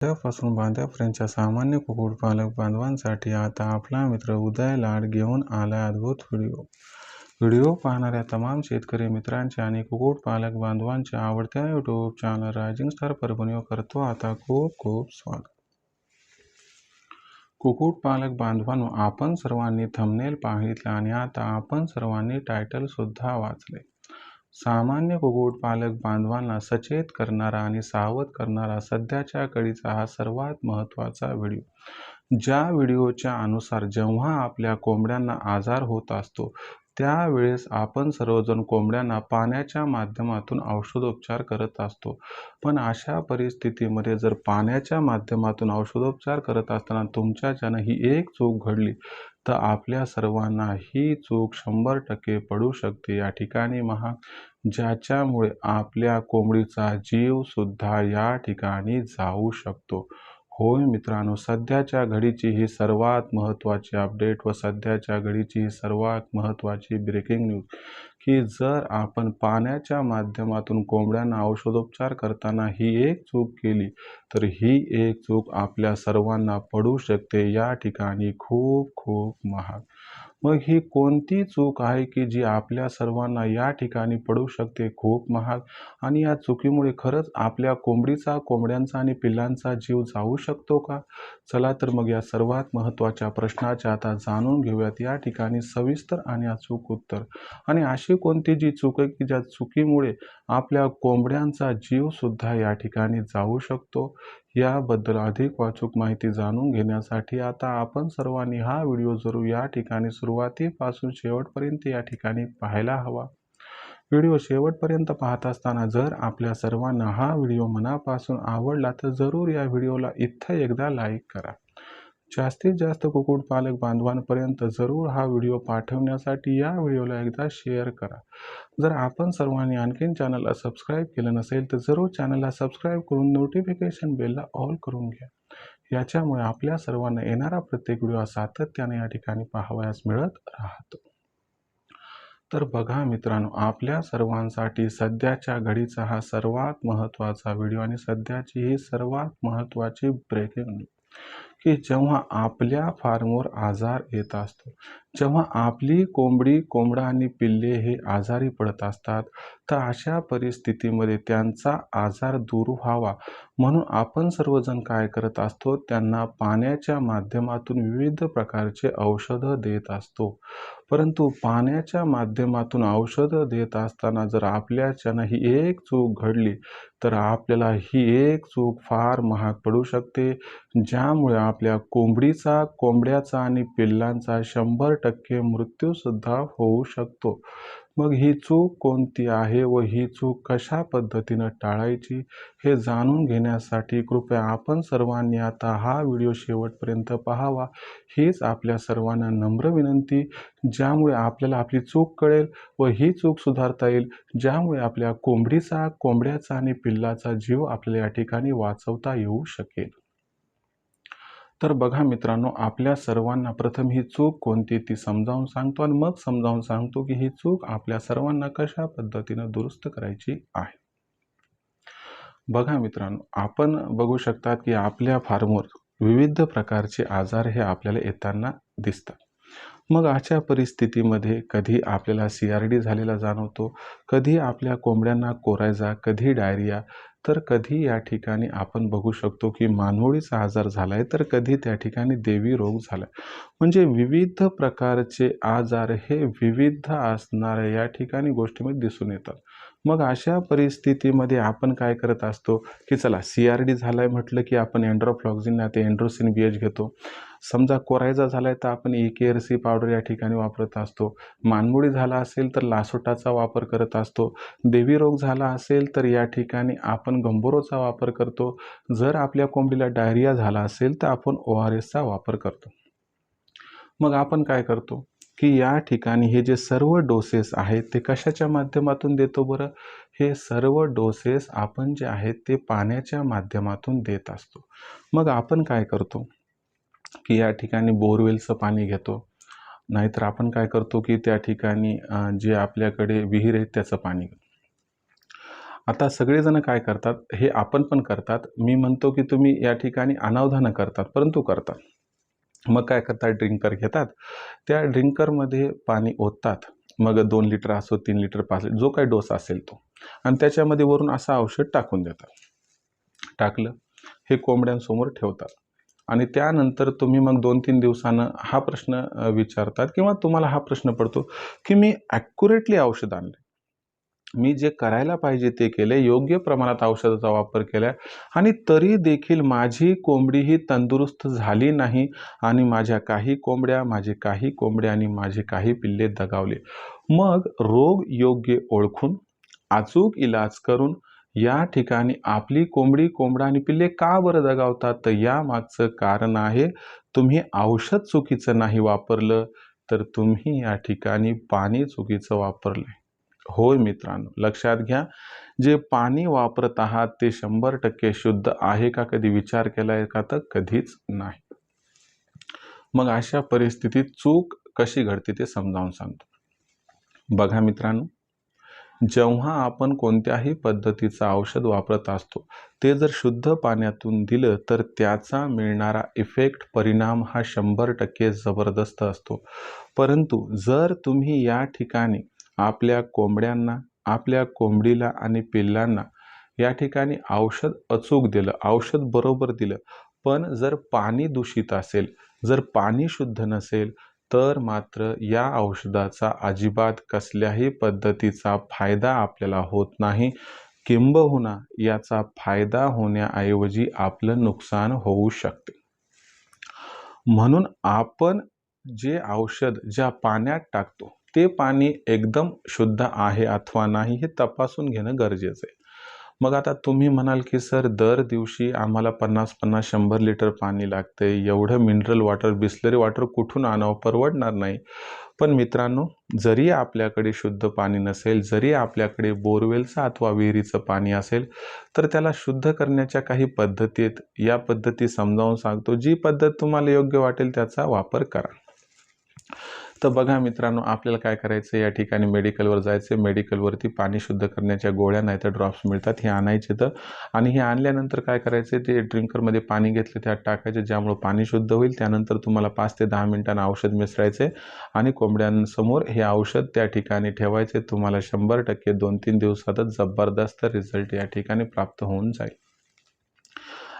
बांध्यापासून बांध्यापर्यंतच्या सामान्य कुक्कुटपालक बांधवांसाठी आता आपला मित्र उदय लाड घेऊन आला अद्भुत व्हिडिओ. व्हिडिओ पाहणाऱ्या तमाम शेतकरी मित्रांचे आणि कुक्कुटपालक बांधवांचे आवडत्या यूट्यूब चॅनल रायझिंग स्टार परभणीवर करतो आता खूप खूप स्वागत. कुक्कुटपालक बांधवांनो आपण सर्वांनी थंबनेल पाहिलं आणि आता आपण सर्वांनी टायटल सुद्धा वाचले. सामान्य कुक्कुटपालक बांधवांना सचेत करणारा आणि सावध करणारा सध्याच्या कळीचा हा सर्वात महत्त्वाचा व्हिडिओ. ज्या व्हिडिओच्या अनुसार जेव्हा आपल्या कोंबड्यांना आजार होत असतो त्यावेळेस आपण सर्वजण कोंबड्यांना पाण्याच्या माध्यमातून औषधोपचार करत असतो. पण अशा परिस्थितीमध्ये जर पाण्याच्या माध्यमातून औषधोपचार करत असताना तुमच्याच्यानं ही एक चूक घडली तर आपल्या सर्वांना ही चूक शंभर टक्के पडू शकते या ठिकाणी महाग ज्याच्यामुळे आपल्या कोंबडीचा जीव सुद्धा या ठिकाणी जाऊ शकतो. होय मित्रांनो सध्याच्या घडीची ही सर्वात महत्त्वाची अपडेट व सध्याच्या घडीची ही सर्वात महत्त्वाची ब्रेकिंग न्यूज की जर आपण पाण्याच्या माध्यमातून कोंबड्यांना औषधोपचार करताना ही एक चूक केली तर ही एक चूक आपल्या सर्वांना पडू शकते या ठिकाणी खूप खूप महाग. मग ही कोणती चूक आहे की जी आपल्या सर्वांना या ठिकाणी पडू शकते खूप महाग आणि या चुकीमुळे खरंच आपल्या कोंबडीचा कोंबड्यांचा आणि पिल्लांचा जीव जाऊ शकतो का? चला तर मग या सर्वात महत्त्वाच्या प्रश्नाच्या आता जाणून घेऊयात या ठिकाणी सविस्तर आणि अचूक उत्तर. आणि अशी कोणती जी चूक आहे की ज्या चुकीमुळे आपल्या कोंबड्यांचा जीवसुद्धा या ठिकाणी जाऊ शकतो याबद्दल अधिक वाचूक माहिती जाणून घेण्यासाठी आता आपण सर्वांनी हा व्हिडिओ जरूर या ठिकाणी सुरुवातीपासून शेवटपर्यंत या ठिकाणी पाहायला हवा. व्हिडिओ शेवटपर्यंत पाहत असताना जर आपल्या सर्वांना हा व्हिडिओ मनापासून आवडला तर जरूर या व्हिडिओला इथं एकदा लाईक करा. जास्तीत जास्त कुक्कुटपालक बांधवांपर्यंत जरूर हा व्हिडिओ पाठवण्यासाठी या व्हिडिओला एकदा शेअर करा. जर आपण सर्वांनी आणखीन चॅनलला सबस्क्राईब केलं नसेल तर जरूर चॅनलला सबस्क्राईब करून नोटिफिकेशन बेलला ऑल करून घ्या. याच्यामुळे आपल्या सर्वांना येणारा प्रत्येक व्हिडिओ सातत्याने या ठिकाणी पाहावयास मिळत राहतो. तर बघा मित्रांनो आपल्या सर्वांसाठी सध्याच्या घडीचा हा सर्वात महत्त्वाचा व्हिडिओ आणि सध्याची ही सर्वात महत्त्वाची ब्रेकिंग न्यूज की जेव्हा आपल्या फार्मवर आजार येत असतो, जेव्हा आपली कोंबडी, कोंबडा आणि पिल्ले हे आजारी पडत असतात तर अशा परिस्थितीमध्ये त्यांचा आजार दूर व्हावा म्हणून आपण सर्वजण काय करत असतो त्यांना पाण्याच्या माध्यमातून विविध प्रकारचे औषधं देत असतो. परंतु पाण्याच्या माध्यमातून औषधं देत असताना जर आपल्याच्यानं ही एक चूक घडली तर आपल्याला ही एक चूक फार महाग पडू शकते. ज्यामुळे आपल्या कोंबडीचा, कोंबड्याचा आणि पिल्लांचा शंभर टक्के मृत्यूसुद्धा होऊ शकतो. मग ही चूक कोणती आहे व ही चूक कशा पद्धतीनं टाळायची हे जाणून घेण्यासाठी कृपया आपण सर्वांनी आता हा व्हिडिओ शेवटपर्यंत पाहावा हीच आपल्या सर्वांना नम्र विनंती. ज्यामुळे आपल्याला आपली चूक कळेल व ही चूक सुधारता येईल ज्यामुळे आपल्या कोंबडीचा, कोंबड्याचा आणि पिल्लाचा जीव आपल्याला या ठिकाणी वाचवता येऊ शकेल. तर बघा मित्रांनो आपल्या सर्वांना प्रथम ही चूक कोणती ती समजावून सांगतो आणि मग समजावून सांगतो की ही चूक आपल्या सर्वांना कशा पद्धतीनं दुरुस्त करायची आहे. बघा मित्रांनो आपण बघू शकतात की आपल्या फार्मवर विविध प्रकारचे आजार हे आपल्याला येताना दिसतात. मग अशा परिस्थितीमध्ये कधी आपल्याला सी आर डी झालेला जाणवतो, कधी आपल्या कोंबड्यांना कोरायजा, कधी डायरिया तर कधी या ठिकाणी आपण बघू शकतो की मानवळीचा आजार झाला आहे तर कधी त्या ठिकाणी देवी रोग झाला आहे. म्हणजे विविध प्रकारचे आजार हे विविध असणाऱ्या या ठिकाणी गोष्टीमध्ये दिसून येतात. मग अशा परिस्थितीमध्ये आपण काय करत असतो की चला सी आर डी झाला आहे म्हटलं की आपण एन्ड्रोफ्लॉक्झिन ते एन्ड्रोसिन बी एच घेतो. समजा कोरायजा झाला आहे तर आपण ई केअर सी पावडर या ठिकाणी वापरत असतो. मानमोळी झाला असेल तर लासोटाचा वापर करत असतो. देवी रोग झाला असेल तर या ठिकाणी आपण गंभोरोचा वापर करतो. जर आपल्या कोंबडीला डायरिया झाला असेल तर आपण ओ आर एसचा वापर करतो. मग आपण काय करतो की या ठिकाणी हे जे सर्व डोसेस आहेत ते कशाच्या माध्यमातून देतो बरं? हे सर्व डोसेस आपण जे आहेत ते पाण्याच्या माध्यमातून देत असतो. मग आपण काय करतो की या ठिकाणी बोरवेलचं पाणी घेतो. नाहीतर आपण काय करतो की त्या ठिकाणी जे आपल्याकडे विहीर आहे त्याचं पाणी आता सगळेजण काय करतात हे आपण पण करतात. मी म्हणतो की तुम्ही या ठिकाणी अनावधानं करतात परंतु करतात. मग काय करतात ड्रिंकर घेतात. त्या ड्रिंकरमध्ये पाणी ओततात. मग दोन लिटर असो तीन लिटर पाच लिटर जो काही डोस असेल तो. आणि त्याच्यामध्ये वरून असं औषध टाकून देतात. टाकलं हे कोंबड्यांसमोर ठेवतात. आणि त्यानंतर तुम्ही मग दोन तीन दिवसानं हा प्रश्न विचारतात किंवा तुम्हाला हा प्रश्न पडतो की मी ॲक्युरेटली औषध आणले. मी जे करायला पाहिजे ते केले योग्य प्रमाणात औषधाचा वापर केला आणि तरी देखील माझी कोंबडी ही तंदुरुस्त झाली नाही आणि माझ्या काही कोंबड्या माझे काही कोंबड्या आणि माझे काही पिल्ले दगावले. मग रोग योग्य ओळखून अचूक इलाज करून या ठिकाणी आपली कोंबडी कोंबडा आणि पिल्ले का बरं दगावतात? तर यामागचं कारण आहे तुम्ही औषध चुकीचं नाही वापरलं तर तुम्ही या ठिकाणी पाणी चुकीचं वापरलंय. होय मित्रांनो लक्षात घ्या जे पाणी वापरत आहात ते शंभर टक्के शुद्ध आहे का? कधी विचार केला आहे का? तर कधीच नाही. मग अशा परिस्थितीत चूक कशी घडते ते समजावून सांगतो. बघा मित्रांनो जेव्हा आपण कोणत्याही पद्धतीचं औषध वापरत असतो ते जर शुद्ध पाण्यातून दिलं तर त्याचा मिळणारा इफेक्ट परिणाम हा शंभर टक्के जबरदस्त असतो. परंतु जर तुम्ही या ठिकाणी आपल्या कोंबड्यांना आपल्या कोंबडीला आणि पिल्लांना या ठिकाणी औषध अचूक दिलं औषध बरोबर दिलं पण जर पाणी दूषित असेल जर पाणी शुद्ध नसेल तर मात्र या औषधाचा अजिबात कसल्याही पद्धतीचा फायदा आपल्याला होत नाही. किंबहुना याचा फायदा होण्याऐवजी आपलं नुकसान होऊ शकते. म्हणून आपण जे औषध ज्या पाण्यात टाकतो ते पाणी एकदम शुद्ध आहे अथवा नाही हे तपासून घेणं गरजेचं आहे. मग आता तुम्ही म्हणाल की सर दर दिवशी आम्हाला पन्नास पन्नास शंभर लिटर पाणी लागते. एवढं मिनरल वॉटर बिस्लरी वॉटर कुठून आणावं? परवडणार नाही. पण मित्रांनो जरी आपल्याकडे शुद्ध पाणी नसेल जरी आपल्याकडे बोरवेलचं अथवा विहिरीचं पाणी असेल तर त्याला शुद्ध करण्याच्या काही पद्धती आहेत. या पद्धती समजावून सांगतो. जी पद्धत तुम्हाला योग्य वाटेल त्याचा वापर करा. तर बघा मित्रांनो आपल्याला काय करायचं? या ठिकाणी मेडिकलवर जायचं मेडिकलवरती पाणी शुद्ध करण्याच्या गोळ्या नाही तर ड्रॉप्स मिळतात. हे आणायचे तर. आणि हे आणल्यानंतर काय करायचे ते ड्रिंकरमध्ये पाणी घेतलं त्यात टाकायचे ज्यामुळं पाणी शुद्ध होईल. त्यानंतर तुम्हाला पाच ते दहा मिनिटांना औषध मिसळायचे आणि कोंबड्यांसमोर हे औषध त्या ठिकाणी ठेवायचे तुम्हाला शंभर टक्के दोन तीन दिवसातच जबरदस्त रिझल्ट या ठिकाणी प्राप्त होऊन जाईल.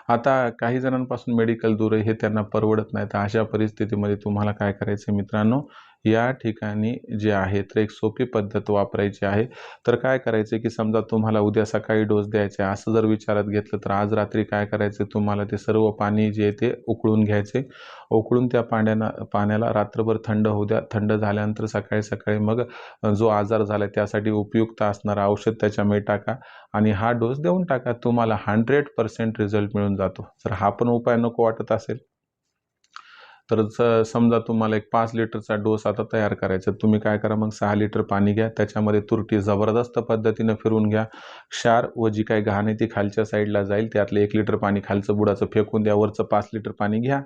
आता काही जणांपासून मेडिकल दूर आहे हे त्यांना परवडत नाही. तर अशा परिस्थितीमध्ये तुम्हाला काय करायचं मित्रांनो? या ठिकाणी जे आहे तर एक सोपी पद्धत वापरायची आहे. तर काय करायचं की समजा तुम्हाला उद्या सकाळी डोस द्यायचा आहे असं जर विचारात घेतलं तर आज रात्री काय करायचं? तुम्हाला ते सर्व पाणी जे ते उकळून घ्यायचे. उकळून त्या पाण्याना पाण्याला रात्रभर थंड होऊ द्या. थंड झाल्यानंतर सकाळी सकाळी मग जो आजार झाला त्यासाठी उपयुक्त असणारं औषध त्याच्यामध्ये टाका आणि हा डोस देऊन टाका. तुम्हाला हंड्रेड पर्सेंट रिझल्ट मिळून जातो. जर हा पण उपाय नको वाटत असेल तर स समजा तुम्हाला एक पाच लिटरचा डोस आता तयार करायचा तुम्ही काय करा मग सहा लिटर पाणी घ्या त्याच्यामध्ये तुरटी जबरदस्त पद्धतीनं फिरून घ्या. क्षार व जी काही घाण आहे ती खालच्या साईडला जाईल त्यातलं एक लिटर पाणी खालचं बुडाचं फेकून द्या वरचं पाच लिटर पाणी घ्या.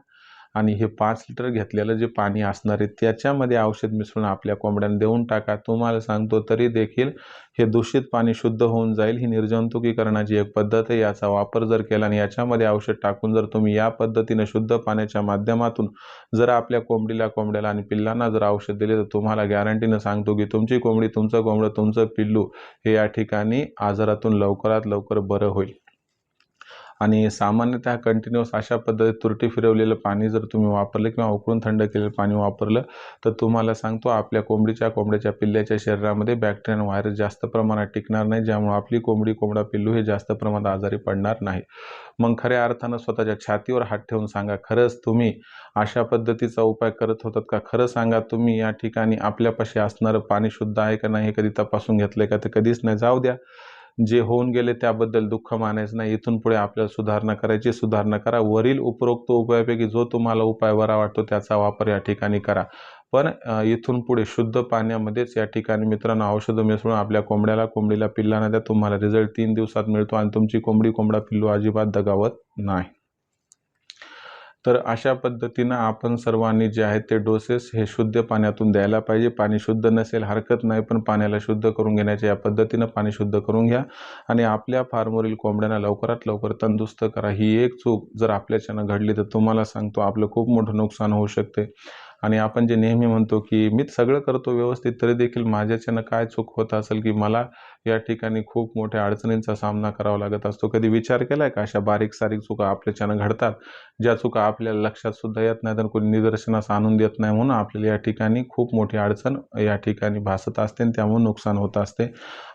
आणि हे पाच लिटर घेतलेलं जे पाणी असणार आहे त्याच्यामध्ये औषध मिसळून आपल्या कोंबड्यांना देऊन टाका. तुम्हाला सांगतो तरी देखील हे दूषित पाणी शुद्ध होऊन जाईल. ही निर्जंतुकीकरणाची एक पद्धत आहे. याचा वापर जर केला आणि याच्यामध्ये औषध टाकून जर तुम्ही या पद्धतीने शुद्ध पाण्याच्या माध्यमातून जर आपल्या कोंबडीला कोंबड्याला आणि पिल्लांना जर औषध दिले तर तुम्हाला गॅरंटीनं सांगतो की तुमची कोंबडी तुमचं कोंबडं तुमचं पिल्लू हे या ठिकाणी आजारातून लवकरात लवकर बरं होईल. आणि सामान्यतः कंटिन्युअस अशा पद्धतीत तुरटी फिरवलेलं पाणी जर तुम्ही वापरलं किंवा उकळून थंड केलेलं पाणी वापरलं तर तुम्हाला सांगतो आपल्या कोंबडीच्या कोंबड्याच्या पिल्ल्याच्या शरीरामध्ये बॅक्टेरिया आणि व्हायरस जास्त प्रमाणात टिकणार नाही ज्यामुळे आपली कोंबडी कोंबडा पिल्लू हे जास्त प्रमाणात आजारी पडणार नाही. मग खऱ्या अर्थानं स्वतःच्या छातीवर हात ठेवून सांगा खरंच तुम्ही अशा पद्धतीचा उपाय करत होतात का? खरं सांगा तुम्ही या ठिकाणी आपल्यापाशी असणारं पाणी शुद्ध आहे का नाही हे कधी तपासून घेतलंय का? ते कधीच नाही. जाऊ द्या. जे होऊन गेले त्याबद्दल दुःख मानायचं नाही. इथून पुढे आपल्याला सुधारणा करायची सुधारणा करा. वरील उपरोक्त उपायापैकी जो तुम्हाला उपाय बरा वाटतो त्याचा वापर या ठिकाणी करा. पण इथून पुढे शुद्ध पाण्यामध्येच या ठिकाणी मित्रांनो औषधं मिसळून आपल्या कोंबड्याला कोंबडीला पिल्लांना द्या. तुम्हाला रिझल्ट तीन दिवसात मिळतो आणि तुमची कोंबडी कोंबडा पिल्लू अजिबात दगावत नाही. तर अशा पद्धतीनं आपण सर्वांनी जे आहेत ते डोसेस हे शुद्ध पाण्यातून द्यायला पाहिजे. पाणी शुद्ध नसेल हरकत नाही पण पाण्याला शुद्ध करून घेण्याच्या या पद्धतीनं पाणी शुद्ध करून घ्या. आणि आपल्या फार्मवरील कोंबड्यांना लवकरात लवकर तंदुरुस्त करा. ही एक चूक जर आपल्याच्यानं घडली तर तुम्हाला सांगतो आपलं खूप मोठं नुकसान होऊ शकते. आणि आपण जे नेहमी म्हणतो की मी सगळं करतो व्यवस्थित तरी देखील माझ्याच्यानं काय चूक होत असेल की मला या ठिकाणी खूप मोठ्या अडचणींचा सामना करावा लागत असतो. कधी विचार केलाय का अशा बारीक सारीक चुका आपल्याच्यानं घडतात? ज्या चुका आपल्याला लक्षात सुद्धा येत नाही तर कोणी निदर्शनास आणून देत नाही म्हणून आपल्याला या ठिकाणी खूप मोठी अडचण या ठिकाणी भासत असते आणि त्यामुळे नुकसान होत असते.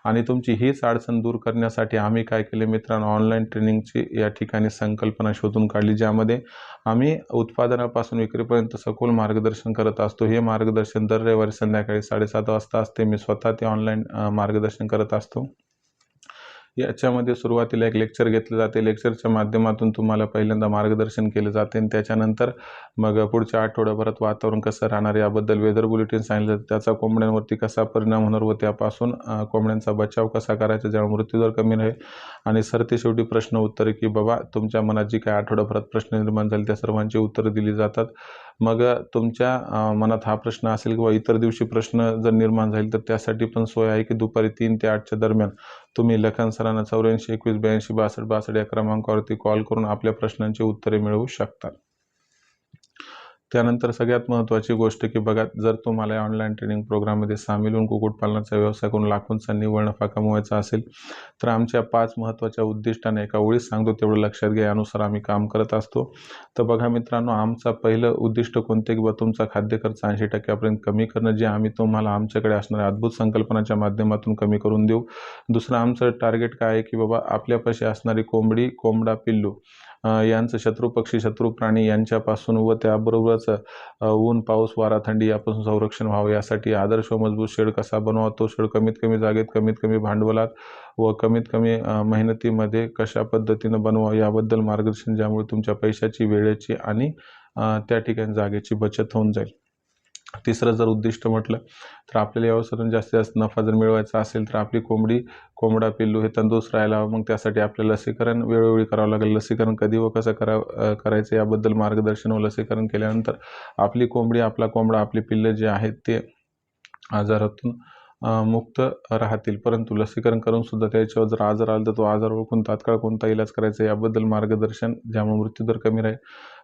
आणि तुमची हीच अडचण दूर करण्यासाठी आम्ही काय केले? मित्रांनो ऑनलाईन ट्रेनिंगची या ठिकाणी संकल्पना शोधून काढली ज्यामध्ये आम्ही उत्पादनापासून विक्रीपर्यंत सखोल मार्गदर्शन करत असतो. हे मार्गदर्शन दर रविवारी संध्याकाळी साडेसात वाजता असते. मी स्वतः ते ऑनलाईन मार्गदर्शन करत असतो gasto. याच्यामध्ये सुरुवातीला एक लेक्चर घेतलं जाते. लेक्चरच्या माध्यमातून तुम्हाला पहिल्यांदा मार्गदर्शन केलं जाते आणि त्याच्यानंतर मग पुढच्या आठवड्याभरात वातावरण कसं राहणार याबद्दल वेदर बुलेटिन सांगितलं जातं. त्याचा कोंबड्यांवरती कसा परिणाम होणार व त्यापासून कोंबड्यांचा बचाव कसा करायचा ज्यामुळे मृत्यूदर कमी राहील? आणि सरते शेवटी प्रश्न उत्तरे की बाबा तुमच्या मनात जी काय आठवड्याभरात प्रश्न निर्माण झाले त्या सर्वांची उत्तरं दिली जातात. मग तुमच्या मनात हा प्रश्न असेल किंवा इतर दिवशी प्रश्न जर निर्माण झाले तर त्यासाठी पण सोय आहे की दुपारी तीन ते आठच्या दरम्यान? तुम्ही लखन सरांना चौऱ्याऐंशी एकवीस ब्याऐंशी बासष्ट बासष्ट या क्रमांकावरती कॉल करून आपल्या प्रश्नांची उत्तरे मिळवू शकता. त्यानंतर सगळ्यात महत्त्वाची गोष्ट की बघा जर तुम्हाला या ऑनलाईन ट्रेनिंग प्रोग्राममध्ये सामील होऊन कुक्कुटपालनाचा व्यवसाय करून लाखोंचा निव्वळ नफा कमवायचा असेल तर आमच्या पाच महत्त्वाच्या उद्दिष्टाने एका ओळीत सांगतो तेवढं लक्षात घ्या. यानुसार आम्ही काम करत असतो. तर बघा मित्रांनो आमचा पहिलं उद्दिष्ट कोणते की बा तुमचा खाद्य खर्च ऐंशी टक्क्यापर्यंत कमी करणं जे आम्ही तुम्हाला आमच्याकडे असणाऱ्या अद्भुत संकल्पनाच्या माध्यमातून कमी करून देऊ. दुसरं आमचं टार्गेट काय आहे की बाबा आपल्यापाशी असणारी कोंबडी कोंबडा पिल्लू यांचं शत्रू पक्षी शत्रू प्राणी यांच्यापासून व त्याबरोबरच ऊन पाऊस वारा थंडी यापासून संरक्षण व्हावं. यासाठी आदर्श व मजबूत शेड कसा बनवा तो शेड कमीत कमी जागेत कमीत कमी भांडवलात व कमीत कमी मेहनतीमध्ये कशा पद्धतीनं बनवा याबद्दल मार्गदर्शन ज्यामुळे तुमच्या पैशाची वेळेची आणि त्या ठिकाणी जागेची बचत होऊन जाईल. तिसरं जर उद्दिष्ट म्हटलं तर आपल्याला या व्यवसायातून जास्तीत जास्त नफा जर मिळवायचा असेल तर आपली कोंबडी कोंबडा पिल्लू हे तंदुरुस्त राहायला हवं. मग त्यासाठी आपल्याला लसीकरण वेळोवेळी करावं लागेल. लसीकरण कधी व कसं करा करायचं याबद्दल मार्गदर्शन व लसीकरण केल्यानंतर आपली कोंबडी आपला कोंबडा आपली पिल्लं जे आहेत ते आजारातून मुक्त राहतील. परंतु लसीकरण करून सुद्धा त्याच्यावर जर आजार आला तर तो आजार ओळखून तात्काळ कोणता इलाज करायचा याबद्दल मार्गदर्शन ज्यामुळे मृत्यूदर कमी राहील.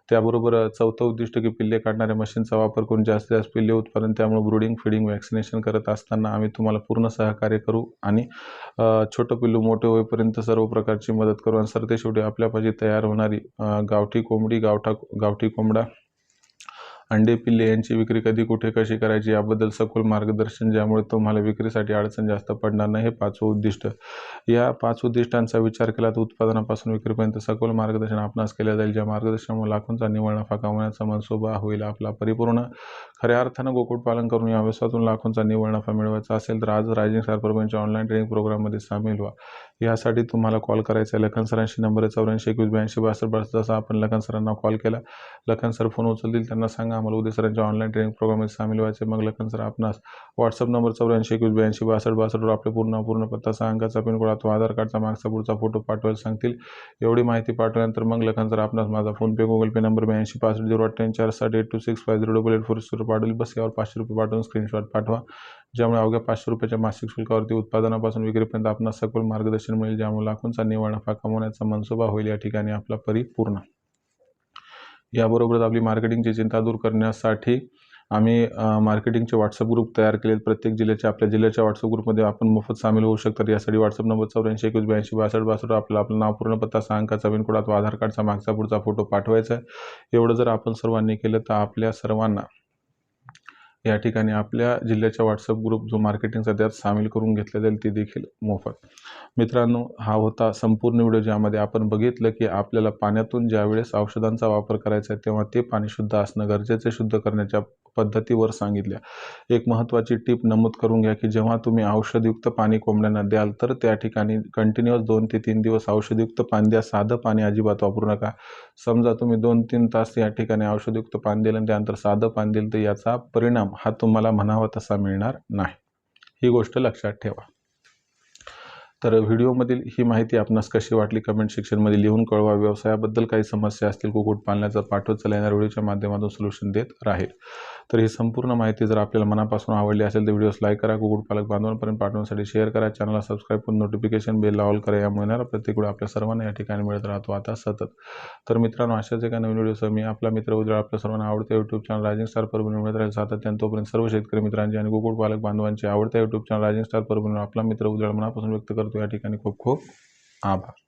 त्याबरोबर चौथं उद्दिष्ट की पिल्ले काढणाऱ्या मशीनचा वापर करून जास्तीत जास्त पिल्ले उत्पादन त्यामुळे ब्रुडिंग फिडिंग वॅक्सिनेशन करत असताना आम्ही तुम्हाला पूर्ण सहकार्य करू आणि छोटं पिल्लू मोठे होईपर्यंत सर्व प्रकारची मदत करू. आणि सरते शेवटी आपल्यापाशी तयार होणारी गावठी कोंबडी गावठा गावठी कोंबडा अंडे पिल्ले यांची विक्री कधी कुठे कशी करायची याबद्दल सखोल मार्गदर्शन ज्यामुळे तुम्हाला विक्रीसाठी अडचण जास्त पडणार नाही हे पाचवं उद्दिष्ट. या पाच उद्दिष्टांचा विचार केला तर उत्पादनापासून विक्रीपर्यंत सखोल मार्गदर्शन आपणास केले जाईल ज्या मार्गदर्शनामुळे लाखोंचा निवळ नफा कमवण्याचा मनसोबा होईल आपला परिपूर्ण. खऱ्या अर्थानं कुक्कुटपालन करून या व्यवसायातून लाखोंचा निवळ नफा मिळवायचा असेल तर आज रायजिंग स्टार ऑनलाईन ट्रेनिंग प्रोग्राममध्ये सामील व्हा. यासाठी तुम्हाला कॉल करायचा आहे. लखन सरांशी नंबर आहे चौऱ्याऐंशी एकवीस ब्याऐंशी बासष्ट बासष्ट जसा आपण लखन सरांना कॉल केला. लखन सर फोन उचलतील त्यांना सांगा. आम्हाला उद्या सरांच्या ऑनलाईन ट्रेनिंग प्रोग्राममध्ये सामील व्हायचे मग लखन सर आपणास व्हॉट्सअप नंबर चौऱ्याऐंशी एकवीस ब्याऐंशी बासष्ट बासष्टवर आपले पूर्ण पूर्ण पत्ता सांगाचा पिनकोड अथवा आधार कार्डचा मागचा पुढचा फोटो पाठवायला सांगतील. एवढी माहिती पाठवल्यानंतर मग लखन सर आपणास माझा फोनपे गुगल पे नंबर ब्याऐंशी पासष्ट झिरो अठ्ठ्याऐंशी चार साठ eight two six five zero double eight four zero पाठवली बस यावर पाचशे रुपये पाठवून स्क्रीनशॉट पाठवा. ज्यामुळे अवघ्या पाचशे रुपयाच्या मासिक शुल्कावरती उत्पादनापासून विक्रीपर्यंत आपणास सखोल मार्गदर्शन मिळेल ज्यामुळे लाखोंचा निव्वळ नफा कमवण्याचा मनसुबा होईल. या ठिकाणी आपला परिपूर्ण. याबरोबरच आपली मार्केटिंगची चिंता दूर करण्यासाठी आम्ही मार्केटिंगचे व्हॉट्सअप ग्रुप तयार केलेत. प्रत्येक जिल्ह्याच्या आपल्या जिल्ह्याच्या व्हॉट्सअप ग्रुपमध्ये आपण मोफत सामील होऊ शकतात यासाठी व्हॉट्सअप नंबर चौऱ्याऐंशी एकवीस ब्याऐंशी बासष्ट बासष्ट आपला आपलं नाव पूर्ण पत्ता सांगाचा अंकाचा पिनकोड अथवा आधार कार्डचा मागचा पुढचा फोटो पाठवायचा आहे. एवढं जर आपण सर्वांनी केलं तर आपल्या सर्वांना या ठिकाणी आपल्या जिल्ह्याच्या व्हॉट्सअप ग्रुप जो मार्केटिंगचा त्यात सामील करून घेतला जाईल ते देखील मोफत. मित्रांनो हा होता संपूर्ण व्हिडिओ ज्यामध्ये आपण बघितलं की आपल्याला पाण्यातून ज्यावेळेस औषधांचा वापर करायचा आहे तेव्हा ते पाणी शुद्ध असणं गरजेचं शुद्ध करण्याच्या पद्धतीवर सांगितल्या. एक महत्त्वाची टीप नमूद करून घ्या की जेव्हा तुम्ही औषधयुक्त पाणी कोंबड्यांना द्याल तर त्या ठिकाणी कंटिन्युअस दोन ते तीन दिवस औषधयुक्त पाणी द्या. साधं पाणी अजिबात वापरू नका. समजा तुम्ही दोन तीन तास या ठिकाणी औषधयुक्त पाणी दिलं आणि त्यानंतर साधं पाणी दिलं तर याचा परिणाम हा तुम्हाला म्हणावा तसा मिळणार नाही. ही गोष्ट लक्षात ठेवा. तर व्हिडिओमधील ही माहिती आपणास कशी वाटली कमेंट सेक्शनमध्ये लिहून कळवा. व्यवसायाबद्दल काही समस्या असतील कुक्कुटपालनाचा पाठवत चला. येणाऱ्या व्हिडिओच्या माध्यमातून सोल्युशन देत राहील. तर ही संपूर्ण माहिती जर आपल्याला मनापासून आवडली असेल तर व्हिडिओस लाईक करा. कुक्कुटपालक बांधवांपर्यंत पाठवण्यासाठी शेअर करा. चॅनलला सबस्क्राईब करून नोटिफिकेशन बेल ऑल करा. यामुळे येणारा प्रत्येक वेळ आपल्या सर्वांना या ठिकाणी मिळत राहतो. आता सतत. तर मित्रांनो अशाच एका नवीन व्हिडिओसह मी आपला मित्र उद्या आपल्या सर्वांना आवडते YouTube channel Rising Star Parbhani मिळत राहील. सातत्यानं तोपर्यंत सर्व शेतकरी मित्रांचे आणि कुक्कुटपालक बांधवांची आवडत्या YouTube channel Rising Star Parbhani आपला मित्र उद्या मनापासून व्यक्त करतो. या ठिकाणी खूप खूप आभार